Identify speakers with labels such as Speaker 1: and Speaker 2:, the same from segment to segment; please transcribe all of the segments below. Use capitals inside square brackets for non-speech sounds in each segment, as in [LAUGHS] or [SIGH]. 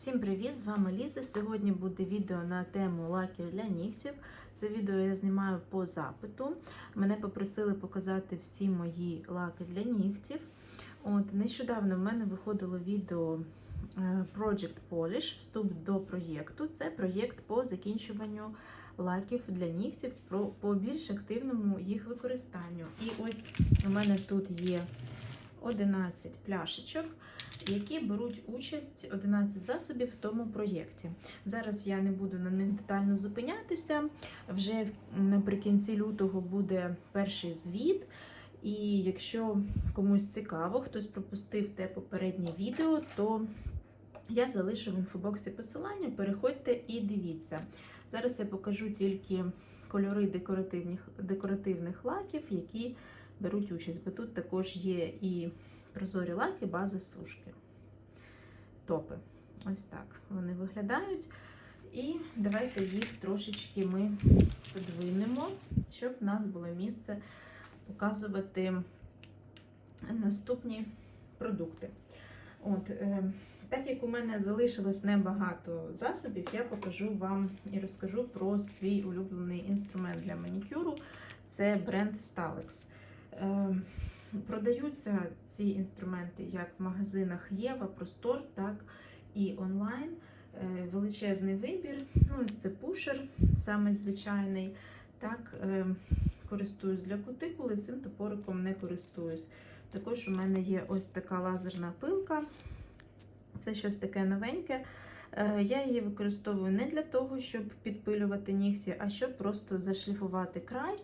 Speaker 1: Всім привіт! З вами Ліза. Сьогодні буде відео на тему лаків для нігтів. Це відео я знімаю по запиту. Мене попросили показати всі мої лаки для нігтів. От Нещодавно в мене виходило відео е, Project Polish, вступ до проєкту. Це проєкт по закінчуванню лаків для нігтів, по більш активному їх використанню. І ось у мене тут є 11 пляшечок які беруть участь 11 засобів в тому проєкті. Зараз я не буду на них детально зупинятися. Вже наприкінці лютого буде перший звіт. І якщо комусь цікаво, хтось пропустив те попереднє відео, то я залишу в інфобоксі посилання. Переходьте і дивіться. Зараз я покажу тільки кольори декоративних, декоративних лаків, які беруть участь, бо тут також є і прозорі лаки, бази сушки. Топи. Ось так вони виглядають. І давайте їх трошечки ми подвинемо, щоб в нас було місце показувати наступні продукти. От, е, Так як у мене залишилось небагато засобів, я покажу вам і розкажу про свій улюблений інструмент для манікюру це бренд Stalex. Е, Продаються ці інструменти як в магазинах Єва, Простор, так і онлайн. Е, Величезний вибір. Ну, ось це пушер, самий звичайний. Так, е, користуюсь для кутикули, цим топориком не користуюсь. Також у мене є ось така лазерна пилка. Це щось таке новеньке. Е, Я її використовую не для того, щоб підпилювати нігті, а щоб просто зашліфувати край.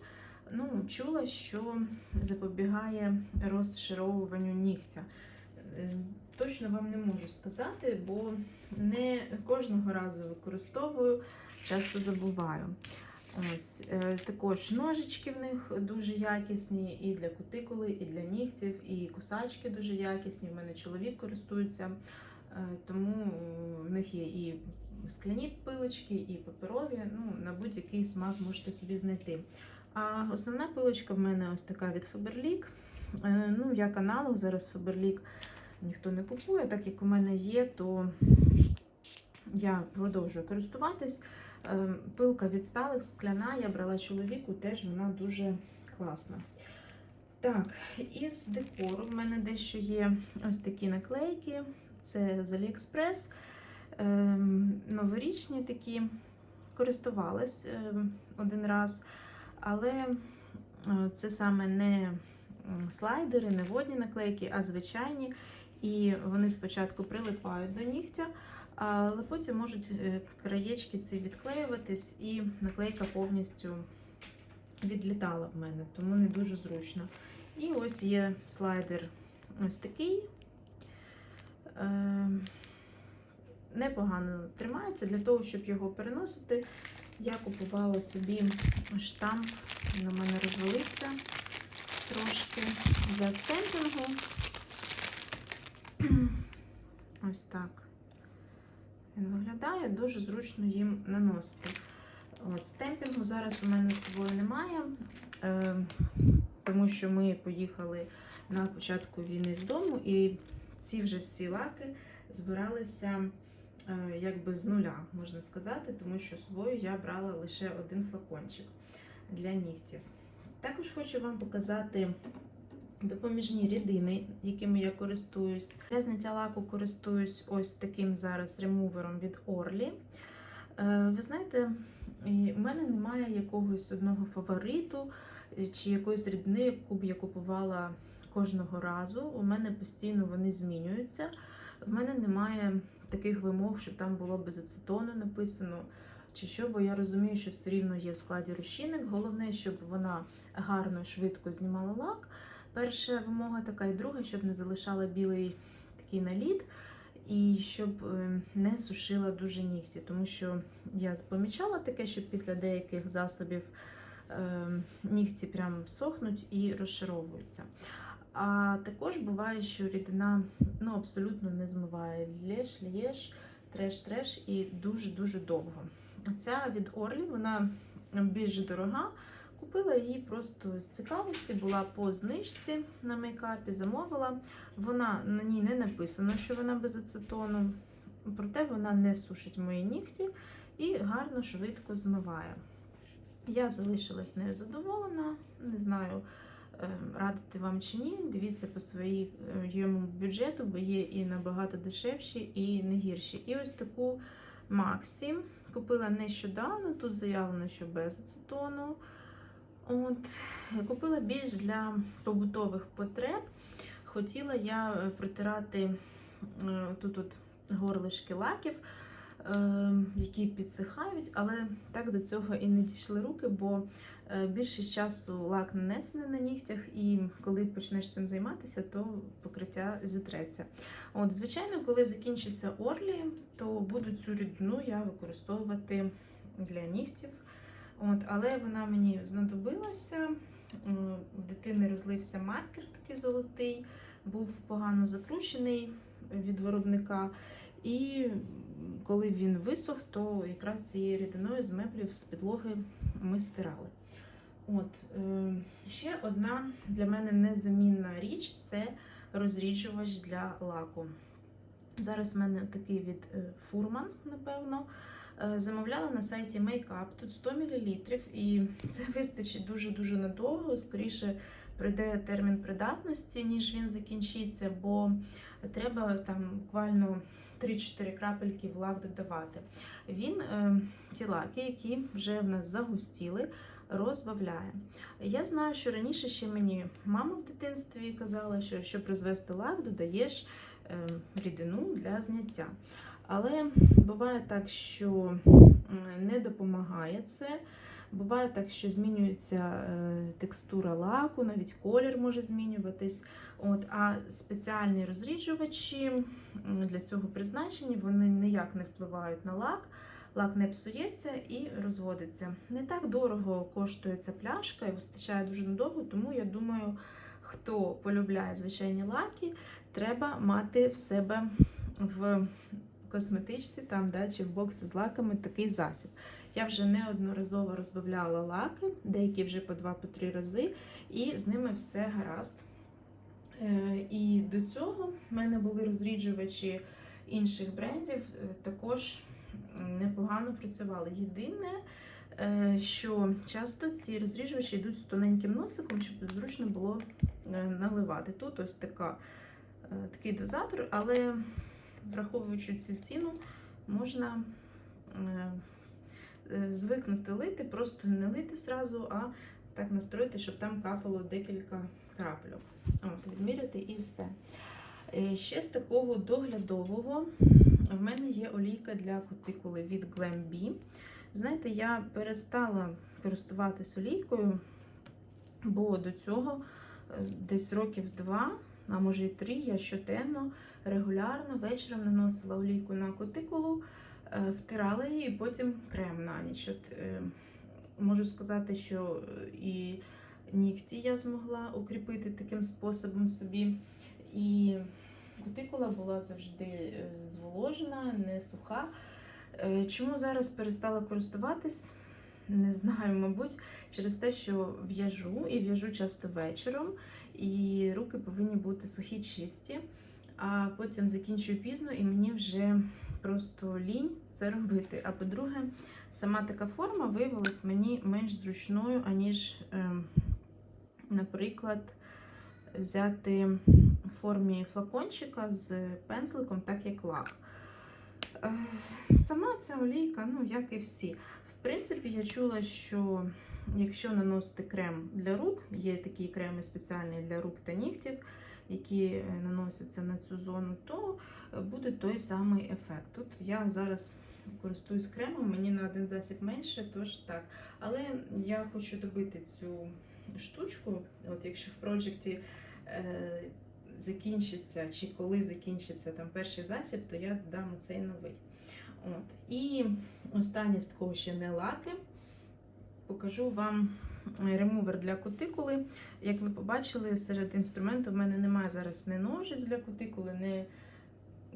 Speaker 1: Ну, чула, що запобігає розшаровуванню нігтя. Е, Точно вам не можу сказати, бо не кожного разу використовую, часто забуваю. Ось е, також ножички в них дуже якісні і для кутикули, і для нігтів, і кусачки дуже якісні. В мене чоловік користується, е, тому в них є і скляні пилочки, і паперові. Ну, на будь-який смак можете собі знайти. А основна пилочка в мене ось така від Faberlic. Е, Ну, як аналог, зараз Faberlic ніхто не купує, так як у мене є, то я продовжую користуватись. Е, Пилка від Stalex скляна, я брала чоловіку, теж вона дуже класна. Так, із декору в мене дещо є ось такі наклейки. Це з AliExpress. Ем, Новорічні такі. Користувалась один раз, але е, це саме не слайдери, не водні наклейки, а звичайні. І вони спочатку прилипають до нігтя, але потім можуть е, краєчки ці відклеюватись, і наклейка повністю відлітала в мене, тому не дуже зручно. І ось є слайдер ось такий. Е, Непогано тримається для того, щоб його переносити. Я купувала собі штамп, він у мене розвалився трошки для стемпінгу. [CLEARS THROAT] Ось так він виглядає, дуже зручно їм наносити. От, Стемпінгу зараз у мене з собою немає, е, тому що ми поїхали на початку війни з дому, і ці вже всі лаки збиралися якби з нуля, можна сказати, тому що з собою я брала лише один флакончик для нігтів. Також хочу вам показати допоміжні рідини, якими я користуюсь. Для зняття лаку користуюсь ось таким зараз ремувером від Орлі. Е, Ви знаєте, в мене немає якогось одного фавориту е, чи якоїсь рідини, яку б я купувала кожного разу. У мене постійно вони змінюються. В мене немає таких вимог, щоб там було без ацетону написано. Чи що, бо я розумію, що все рівно є в складі розчинник. Головне, щоб вона гарно, швидко знімала лак. Перша вимога така, і друга, щоб не залишала білий такий наліт, і щоб е, не сушила дуже нігті. Тому що я помічала таке, що після деяких засобів е, нігті прям сохнуть і розшаровуються. А також буває, що рідина ну, абсолютно не змиває лєш, лєш, треш-треш і дуже-дуже довго. Ця від Орлі, вона більш дорога. Купила її просто з цікавості, була по знижці на мейкапі, замовила. Вона на ній не написано, що вона без ацетону. проте вона не сушить мої нігті і гарно швидко змиває. Я залишилась нею задоволена, не знаю, радити вам чи ні. Дивіться по своєму бюджету, бо є і набагато дешевші, і не гірші. І ось таку Максі купила нещодавно, тут заявлено, що без ацетону. От, купила більш для побутових потреб. Хотіла я е, протирати е, тут от горлишки лаків, які підсихають, але так до цього і не дійшли руки, бо е, більшість часу лак нанесений на нігтях, і коли почнеш цим займатися, то покриття зітреться. От, звичайно, коли закінчиться орлі, то буду цю рідину я використовувати для нігтів. От, але вона мені знадобилася. В дитини розлився маркер такий золотий, був погано закручений від виробника. І коли він висох, то якраз цією рідиною з меблів з підлоги ми стирали. От, е, ще одна для мене незамінна річ це розріджувач для лаку. Зараз в мене такий від е, Фурман, напевно. Е, Замовляла на сайті Makeup, тут 100 мл, і це вистачить дуже-дуже надовго. Скоріше прийде термін придатності, ніж він закінчиться, бо треба там буквально 3-4 крапельки в лак додавати. Він е, ті лаки, які вже в нас загустіли, розбавляє. Я знаю, що раніше ще мені мама в дитинстві казала, що щоб розвести лак, додаєш е, рідину для зняття. Але буває так, що не допомагає це. Буває так, що змінюється е, текстура лаку, навіть колір може змінюватись. От, а спеціальні розріджувачі для цього призначені, вони ніяк не впливають на лак. Лак не псується і розводиться. Не так дорого коштує ця пляшка і вистачає дуже надовго, тому я думаю, хто полюбляє звичайні лаки, треба мати в себе в косметичці там, да, чи в боксі з лаками такий засіб. Я вже неодноразово розбавляла лаки, деякі вже по 2-3 рази, і з ними все гаразд. Е, І до цього в мене були розріджувачі інших брендів, е, також непогано працювали. Єдине, е, що часто ці розріджувачі йдуть з тоненьким носиком, щоб зручно було наливати. Тут ось така, такий дозатор, але враховуючи цю ціну, можна звикнути лити, просто не лити зразу, а так настроїти, щоб там капало декілька крапельок. От, відміряти і все. Е, Ще з такого доглядового в мене є олійка для кутикули від Glam Знаєте, я перестала користуватись олійкою, бо до цього е, десь років два, а може і три, я щоденно регулярно вечором наносила олійку на кутикулу, е, втирала її і потім крем на ніч. От, е, можу сказати, що е, і нігті я змогла укріпити таким способом собі. І кутикула була завжди е, зволожена, не суха. Е, Чому зараз перестала користуватись? Не знаю, мабуть, через те, що в'яжу і в'яжу часто вечором, і руки повинні бути сухі, чисті. А потім закінчую пізно, і мені вже просто лінь це робити. А по-друге, сама така форма виявилась мені менш зручною, аніж, е, наприклад, взяти в формі флакончика з пензликом, так як лак. Е, Сама ця олійка, ну, як і всі. В принципі, я чула, що якщо наносити крем для рук, є такі креми спеціальні для рук та нігтів, які е, наносяться на цю зону, то е, буде той самий ефект. Тут я зараз користуюсь кремом, мені на один засіб менше, тож так. Але я хочу добити цю штучку, от якщо в проєкті е, закінчиться, чи коли закінчиться там перший засіб, то я дам цей новий. От. І останнє з такого ще не лаки. Покажу вам ремувер для кутикули. Як ви побачили, серед інструментів в мене немає зараз ні ножиць для кутикули, ні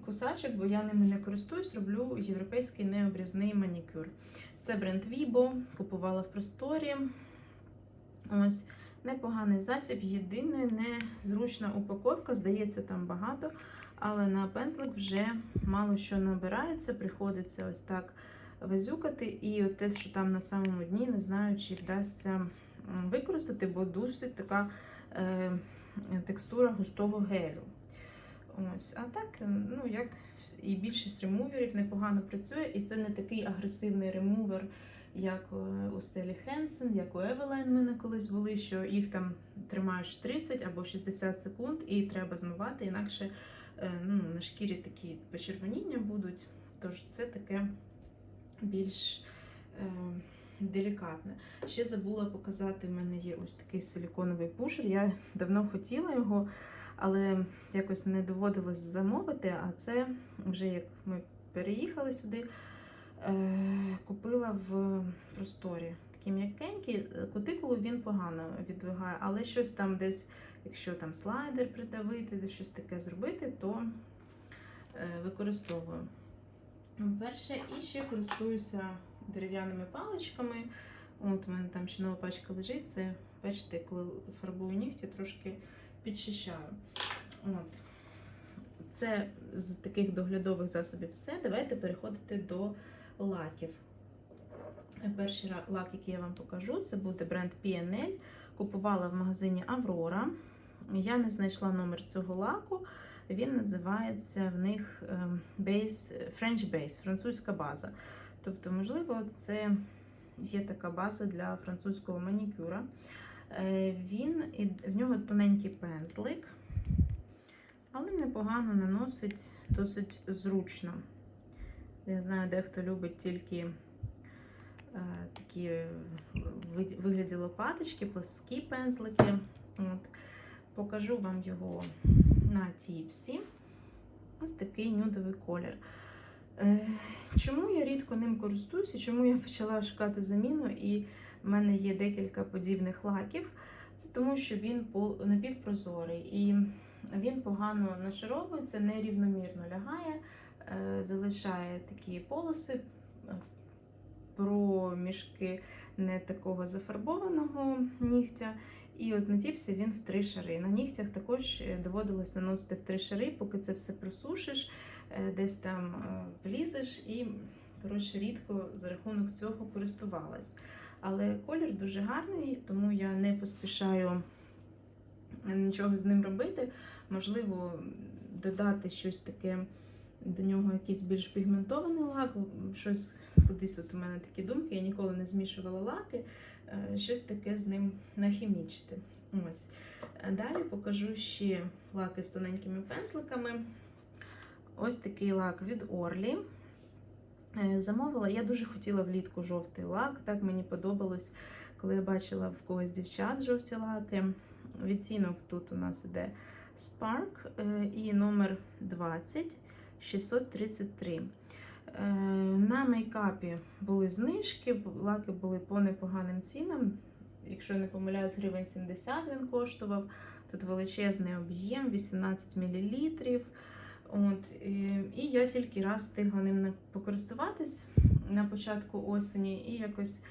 Speaker 1: кусачок, бо я ними не користуюсь, роблю європейський необрізний манікюр. Це бренд Vibo, купувала в просторі. Ось непоганий засіб. Єдине незручна упаковка, здається, там багато. але на пензлик вже мало що набирається, приходиться ось так визюкати. І от те, що там на самому дні, не знаю, чи вдасться використати, бо досить така е, текстура густого гелю. Ось, а так, ну як і більшість ремуверів непогано працює, і це не такий агресивний ремувер, як е, у Стелі Хенсен, як у в мене колись були, що їх там тримаєш 30 або 60 секунд і треба змивати, інакше е, ну, на шкірі такі почервоніння будуть. Тож це таке більш е, делікатне. Ще забула показати, в мене є ось такий силіконовий пушер. Я давно хотіла його, але якось не доводилось замовити. А це вже як ми переїхали сюди, е, купила в просторі. Такий м'якенький, кутикулу він погано відвигає, але щось там десь, якщо там слайдер придавити, щось таке зробити, то е, використовую. Перше, і ще користуюся дерев'яними паличками. От у мене там ще нова пачка лежить. Це, бачите, коли фарбую нігті, трошки підчищаю. От. Це з таких доглядових засобів все. Давайте переходити до лаків. Перший лак, який я вам покажу, це буде бренд PNL. Купувала в магазині Аврора. Я не знайшла номер цього лаку. Він називається в них ем, base, French Base, французька база. Тобто, можливо, це є така база для французького манікюра. Е, Він, в нього тоненький пензлик, але непогано наносить досить зручно. Я знаю, дехто любить тільки е, такі вигляді лопаточки, пласкі пензлики. От. Покажу вам його на тіпсі. Ось такий нюдовий колір. Е, Чому я рідко ним користуюся? Чому я [LAUGHS] почала шукати заміну? І в мене є декілька подібних лаків. Це тому, що він напівпрозорий і він погано нашаровується, нерівномірно лягає, е, залишає такі полоси, е, проміжки не такого зафарбованого нігтя. І от на тіпсі він в три шари. На нігтях також е, доводилось наносити в три шари, поки це все просушиш, е, десь там е, влізеш і коротше, рідко за рахунок цього користувалась. Але колір дуже гарний, тому я не поспішаю нічого з ним робити. Можливо, додати щось таке до нього, якийсь більш пігментований лак, щось кудись. От у мене такі думки, я ніколи не змішувала лаки, е, щось таке з ним нахімічити. Ось. Е, Далі покажу ще лаки з тоненькими пензликами. Ось такий лак від Орлі. Е, Замовила, я дуже хотіла влітку жовтий лак. Так мені подобалось, коли я бачила в когось дівчат жовті лаки. Відцінок тут у нас іде Spark і номер 20 633. Е, На мейкапі були знижки, лаки були по непоганим цінам. Якщо я не помиляюсь, гривень 70 він коштував. Тут величезний об'єм, 18 мл. От, і, я тільки раз встигла ним покористуватись на початку осені, і якось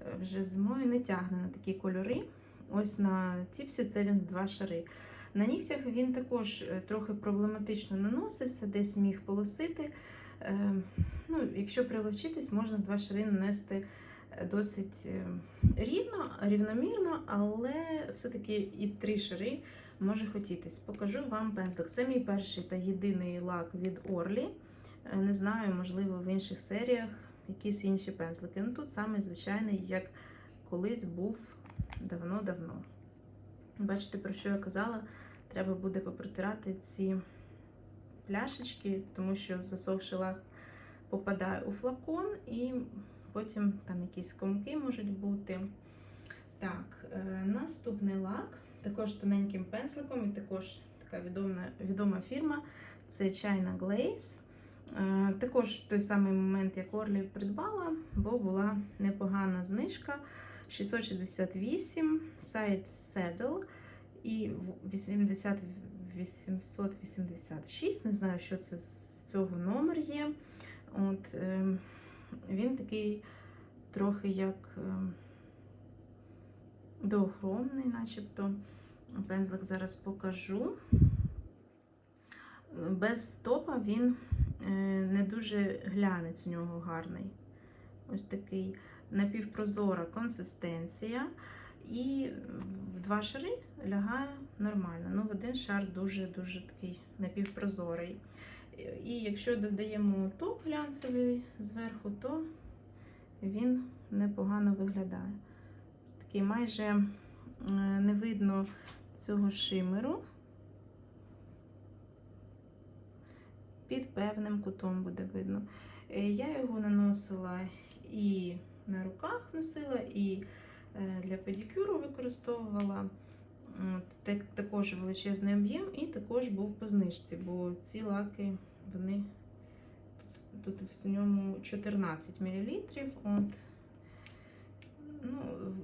Speaker 1: е, вже зимою не тягне на такі кольори. Ось на тіпсі це він два шари. На нігтях він також е, трохи проблематично наносився, десь міг полосити. Е, Ну, якщо приловчитись, можна два шари нанести е, досить рівно, рівномірно, але все-таки і три шари може хотітись. Покажу вам пензлик. Це мій перший та єдиний лак від Орлі. Не знаю, можливо, в інших серіях якісь інші пензлики. Ну тут саме звичайний, як колись був давно-давно. Бачите, про що я казала? Треба буде попротирати ці пляшечки, тому що засохший лак попадає у флакон, і потім там якісь комки можуть бути. Так, е, наступний лак, також з тоненьким пензликом, і також така відома, відома фірма це China Glaze. Е, Також в той самий момент, як Орлі придбала, бо була непогана знижка 668 Side Saddle і в- 80 886. Не знаю, що це з цього номер є. От, ем, він такий трохи як ем, доохромний, начебто. Пензлик зараз покажу. без стопа він е, не дуже глянець у нього гарний. Ось такий напівпрозора консистенція. І в два шари лягає нормально. Ну, в один шар дуже-дуже такий напівпрозорий. І якщо додаємо топ глянцевий зверху, то він непогано виглядає. Ось такий майже е, не видно цього шимеру. Під певним кутом буде видно. Е, Я його наносила і на руках носила, і е, для педикюру використовувала. От, Також величезний об'єм, і також був по знижці, бо ці лаки, вони тут, в ньому 14 мл. От, ну,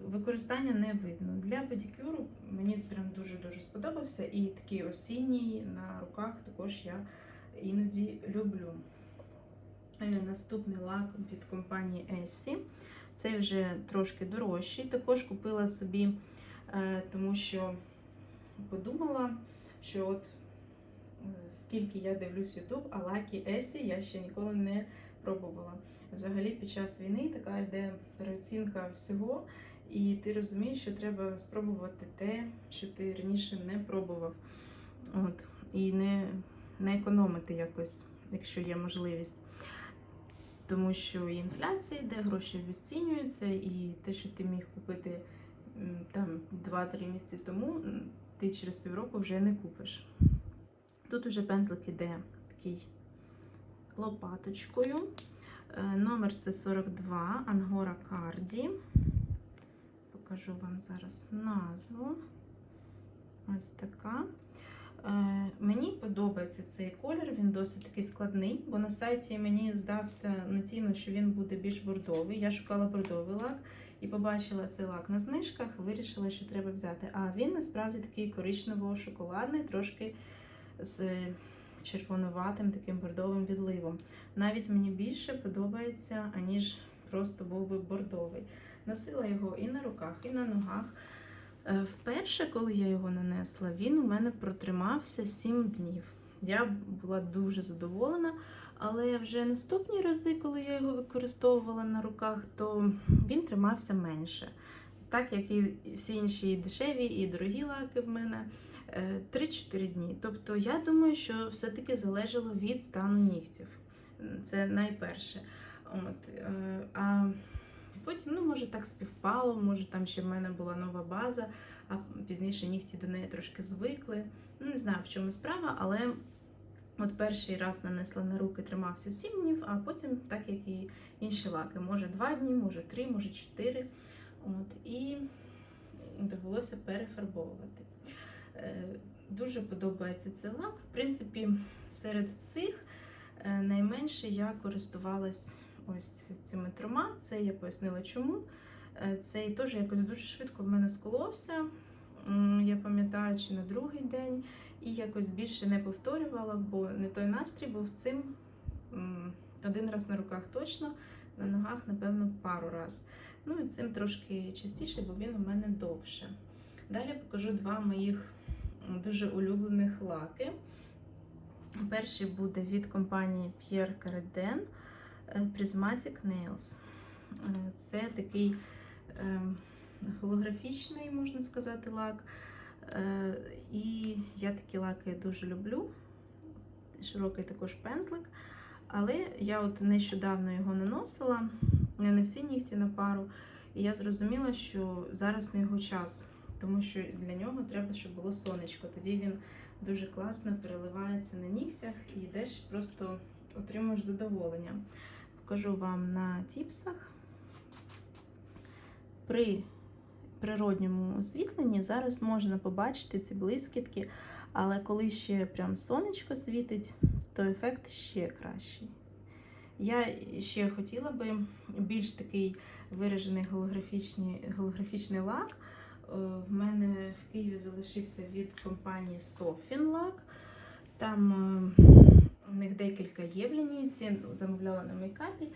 Speaker 1: використання не видно. Для педикюру мені прям дуже-дуже сподобався. І такий осінній на руках також я іноді люблю. Е, Наступний лак від компанії Essie. Цей вже трошки дорожчий. Також купила собі, е, тому що подумала, що от е, скільки я дивлюсь YouTube, а лаки Essie я ще ніколи не пробувала. Взагалі, під час війни така йде переоцінка всього, і ти розумієш, що треба спробувати те, що ти раніше не пробував. От, і не, не економити якось, якщо є можливість. Тому що інфляція йде, гроші обесцінюються, і те, що ти міг купити там 2-3 місяці тому, ти через півроку вже не купиш. Тут уже пензлик іде такий лопаточкою. Е, Номер це 42 Ангора Карді. Покажу вам зараз назву. Ось така. Е, Мені подобається цей колір, він досить такий складний, бо на сайті мені здався натійно, що він буде більш бордовий. Я шукала бордовий лак і побачила цей лак на знижках, вирішила, що треба взяти. А він насправді такий коричнево-шоколадний, трошки з червонуватим таким бордовим відливом. Навіть мені більше подобається, аніж просто був би бордовий. Носила його і на руках, і на ногах. Е, Вперше, коли я його нанесла, він у мене протримався 7 днів. Я була дуже задоволена, але вже наступні рази, коли я його використовувала на руках, то він тримався менше. Так як і всі інші дешеві і дорогі лаки в мене е, 3-4 дні. Тобто я думаю, що все-таки залежало від стану нігтів. Це найперше. От, е, а Потім, ну, може, так співпало, може, там ще в мене була нова база, а пізніше нігті до неї трошки звикли. Ну, Не знаю, в чому справа, але от перший раз нанесла на руки, тримався 7 днів, а потім, так як і інші лаки, може 2 дні, може 3, може 4. От, і довелося перефарбовувати. Е, Дуже подобається цей лак. В принципі, серед цих е, найменше я користувалась ось цими трьома. Це я пояснила чому. Е, Цей теж якось дуже швидко в мене сколовся. Я пам'ятаю, чи на другий день, і якось більше не повторювала, бо не той настрій був цим один раз на руках точно, на ногах, напевно, пару раз. Ну і цим трошки частіше, бо він у мене довше. Далі покажу два моїх дуже улюблених лаки. Перший буде від компанії Pierre Cardin е, Prismatic Nails. Е, Це такий е, голографічний, можна сказати, лак. Е, І я такі лаки дуже люблю. Широкий також пензлик. Але я от нещодавно його наносила, не всі нігті на пару. І я зрозуміла, що зараз не його час, тому що для нього треба, щоб було сонечко. Тоді він дуже класно переливається на нігтях і йдеш просто отримуєш задоволення. Покажу вам на тіпсах. При природньому освітленні зараз можна побачити ці блискітки, але коли ще прям сонечко світить, то ефект ще кращий. Я ще хотіла би більш такий виражений голографічний, голографічний лак. Е, В мене в Києві залишився від компанії Sofin лак. Там е, у них декілька є в лінійці, замовляла на мейкапі.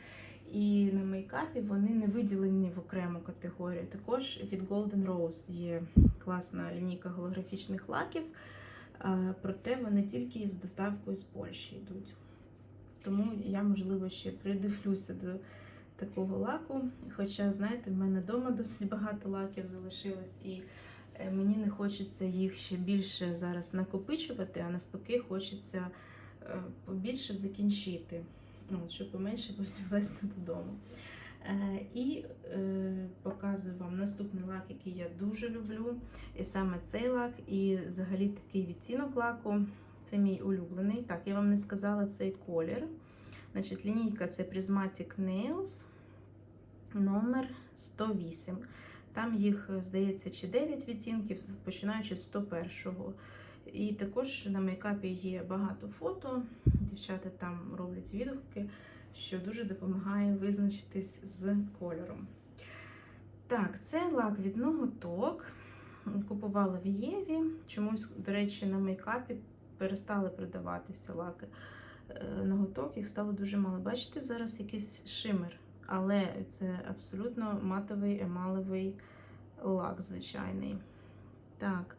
Speaker 1: І на мейкапі вони не виділені в окрему категорію. Також від Golden Rose є класна лінійка голографічних лаків. Проте вони тільки з доставкою з Польщі йдуть. Тому я, можливо, ще придивлюся до такого лаку. Хоча, знаєте, в мене вдома досить багато лаків залишилось, і е, мені не хочеться їх ще більше зараз накопичувати, а навпаки, хочеться побільше закінчити, щоб поменше [LAUGHS] вести додому. Е, І е, показую вам наступний лак, який я дуже люблю. І саме цей лак, і взагалі такий відтінок лаку. Це мій улюблений. Так, я вам не сказала цей колір. Значить, лінійка це Prismatic Nails номер 108. Там їх, здається, чи 9 відтінків, починаючи з 101-го. І також на мейкапі є багато фото. Дівчата там роблять відгуки, що дуже допомагає визначитись з кольором. Так, це лак від ноготок. Купувала в Єві. Чомусь, до речі, на мейкапі перестали продаватися лаки е, ноготок, їх стало дуже мало. Бачите, зараз якийсь шимер, але це абсолютно матовий емалевий лак звичайний. Так,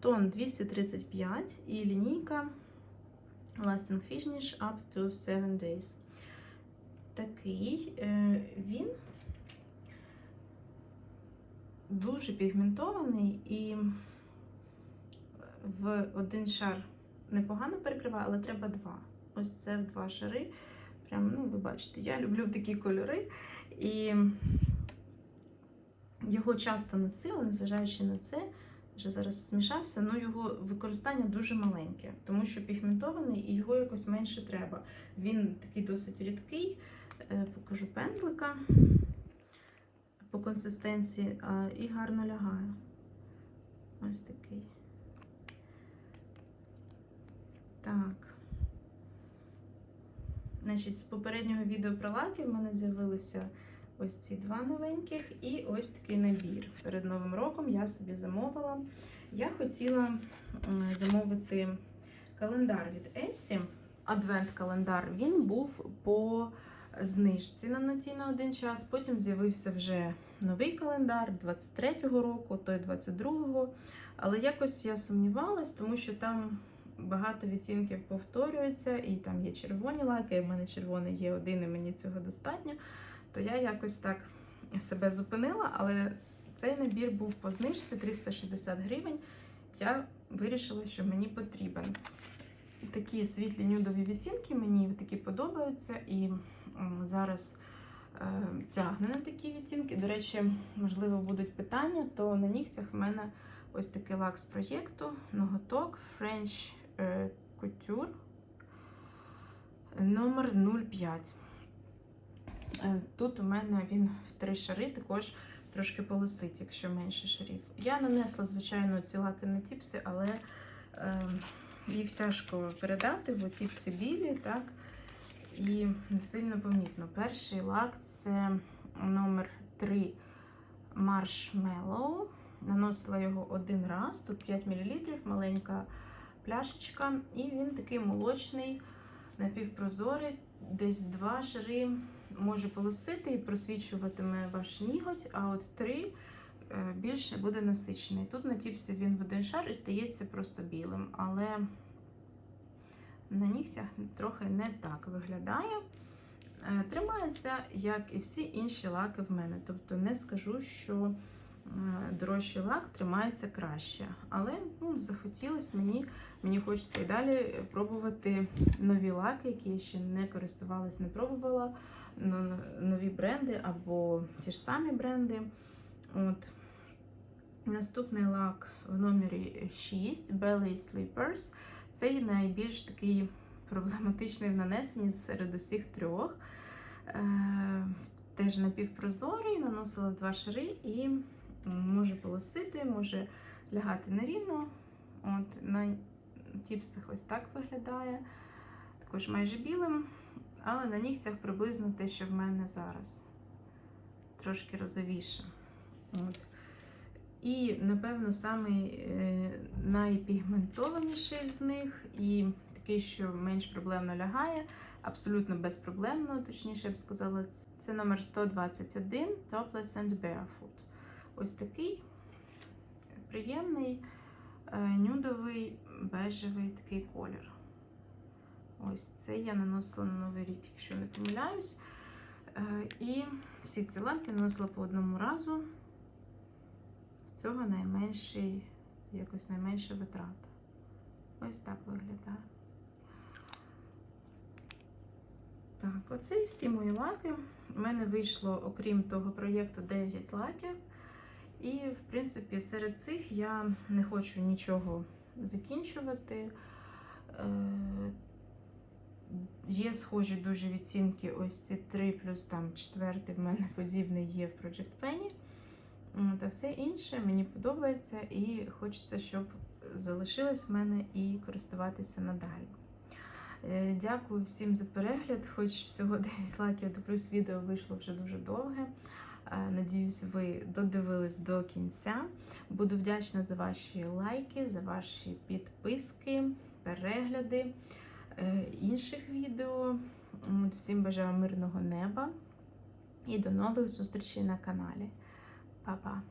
Speaker 1: тон 235 і лінійка Lasting Finish up to 7 days. Такий е, він дуже пігментований і в один шар непогано перекриває, але треба два. Ось це в два шари. Прям, ну, ви бачите, я люблю такі кольори. І його часто носила, незважаючи на це, вже зараз змішався, ну його використання дуже маленьке, тому що пігментований і його якось менше треба. Він такий досить рідкий. Е, Покажу пензлика по консистенції і гарно лягає. Ось такий. Так. Значить, з попереднього відео про лаки в мене з'явилися ось ці два новеньких і ось такий набір. Перед Новим роком я собі замовила. Я хотіла замовити календар від Есі. Адвент-календар. Він був по знижці на наті на один час. Потім з'явився вже новий календар 23-го року, той 22-го. Але якось я сумнівалась, тому що там багато відтінків повторюється, і там є червоні лаки, в мене червоний є один, і мені цього достатньо. То я якось так себе зупинила, але цей набір був по знижці 360 гривень. Я вирішила, що мені потрібен. Такі світлі нюдові відтінки мені такі подобаються. І зараз е, тягне на такі відтінки. До речі, можливо, будуть питання, то на нігтях в мене ось такий лак з проєкту, ноготок French е, Couture номер 05. Е, Тут у мене він в три шари, також трошки полосить, якщо менше шарів. Я нанесла, звичайно, ці лаки на тіпси, але е, їх тяжко передати, бо тіпси білі, так? І сильно помітно. Перший лак це номер 3 Marshmallow. Наносила його один раз, тут 5 мл, маленька пляшечка, і він такий молочний, напівпрозорий, десь два шари може полосити і просвічуватиме ваш ніготь, а от три е, більше буде насичений. Тут на тіпсі він в один шар і стається просто білим, але на нігтях трохи не так виглядає. Е, Тримається, як і всі інші лаки в мене. Тобто не скажу, що е, дорожчий лак тримається краще. Але ну, захотілося мені, мені хочеться і далі пробувати нові лаки, які я ще не користувалась, не пробувала. Ну, Нові бренди або ті ж самі бренди. От. Наступний лак в номері 6 Belly Sleepers. Це найбільш такий проблематичний в нанесенні серед усіх трьох. Е, теж напівпрозорий, наносила два шари і може полосити, може лягати нерівно. От, на тіпсах ось так виглядає. Також майже білим, але на нігтях приблизно те, що в мене зараз. Трошки розовіше. От. І, напевно, самий е, найпігментованіший з них, і такий, що менш проблемно лягає, абсолютно безпроблемно, точніше, я б сказала, це номер 121 Topless and Barefoot. Ось такий приємний, е, нюдовий, бежевий такий колір. Ось це я наносила на Новий рік, якщо не помиляюсь. Е, І всі ці лаки наносила по одному разу. Цього найменший, якось найменша витрата. Ось так виглядає. Так, оце і всі мої лаки. У мене вийшло, окрім того проєкту, 9 лаків. І, в принципі, серед цих я не хочу нічого закінчувати. Є схожі дуже відтінки, ось ці 3 плюс там четвертий в мене подібний є в Project Penny. Та все інше мені подобається і хочеться, щоб залишилось в мене і користуватися надалі. Е, Дякую всім за перегляд, хоч всього [LAUGHS] 9 лайків, то плюс відео вийшло вже дуже довге. Е, Надіюсь, ви додивились до кінця. Буду вдячна за ваші лайки, за ваші підписки, перегляди інших відео. Всім бажаю мирного неба і до нових зустрічей на каналі. Па-па!